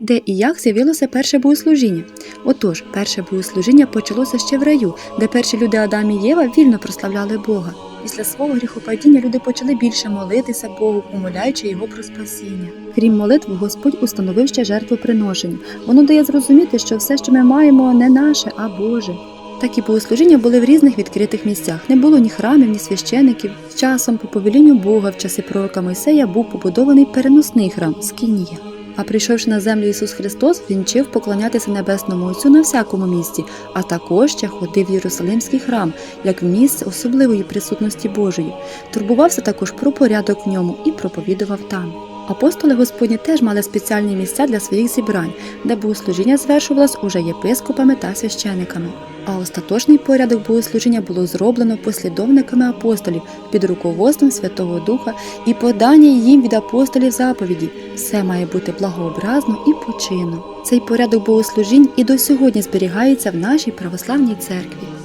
Де і як з'явилося перше богослужіння? Отож, перше богослужіння почалося ще в раю, де перші люди Адам і Єва вільно прославляли Бога. Після свого гріхопадіння люди почали більше молитися Богу, умоляючи його про спасіння. Крім молитв, Господь установив ще жертвоприношення. Воно дає зрозуміти, що все, що ми маємо, не наше, а Боже. Такі богослужіння були в різних відкритих місцях. Не було ні храмів, ні священиків. З часом, по повелінню Бога, в часи пророка Мойсея був побудований переносний храм Скинія. А прийшовши на землю Ісус Христос, Він вчив поклонятися Небесному Отцю на всякому місці, а також ще ходив в Єрусалимський храм, як місце особливої присутності Божої. Турбувався також про порядок в ньому і проповідував там. Апостоли Господні теж мали спеціальні місця для своїх зібрань, де богослужіння звершувалось уже єпископами та священиками. А остаточний порядок богослужіння було зроблено послідовниками апостолів під руководством Святого Духа і подання їм від апостолів заповіді. Все має бути благообразно і починно. Цей порядок богослужінь і до сьогодні зберігається в нашій православній церкві.